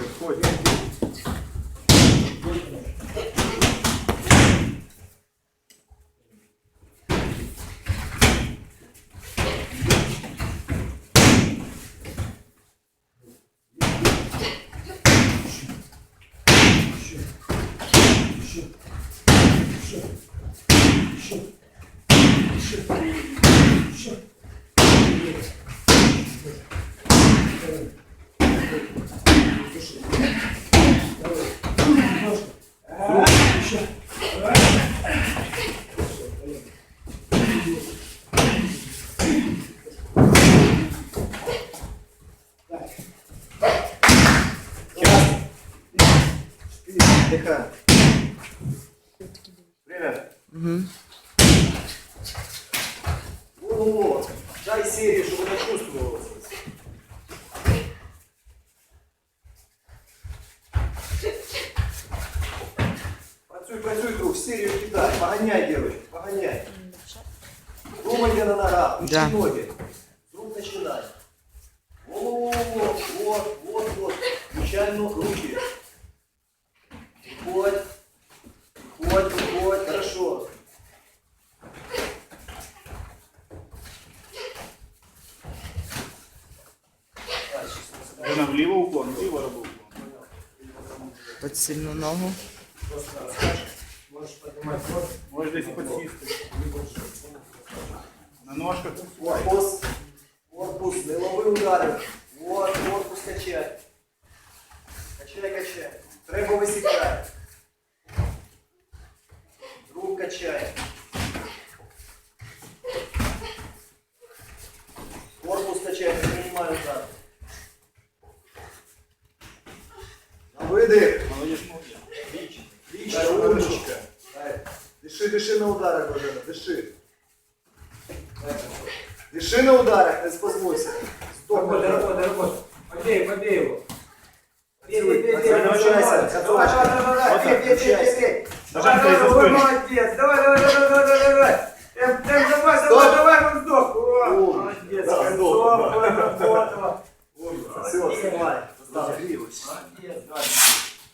Входь, входь. Дыхай. Время. Вот. Дай серию, чтобы она чувствовалась. Працюй, працюй, друг, серию кидай. Погоняй, девочка, погоняй. Думайте на ногах, учи Да. ноги. Вдруг начинай. Вот, вот, вот, вот. Включай ну, руки. Входь. Входь, входь. Хорошо. Вона вліво уклон, вліво робив уклон. Під сильну ногу. Можешь поднимать вот. Може десь підсісти. на ножках. Корпус. Корпус. Силовые удары. Вот, корпус качай. Качай, качай. Треба висікай. Рук качай. Корпус качай, не принимай удар. На выдох. Молодець, молодець. Дай. Дыши, дыши на ударах, Богдана, дыши. Дыши на ударах, не спазмуйся. Стоп, Работа, Богдан. работа, работа. Побей, побей его. Бей, бей, бей, бей. Давай, давай, давай, давай, бей, бей, бей, бей. Давай, давай, спину. молодец. Давай, давай, давай, давай, давай, давай. Прям давай, Стоп,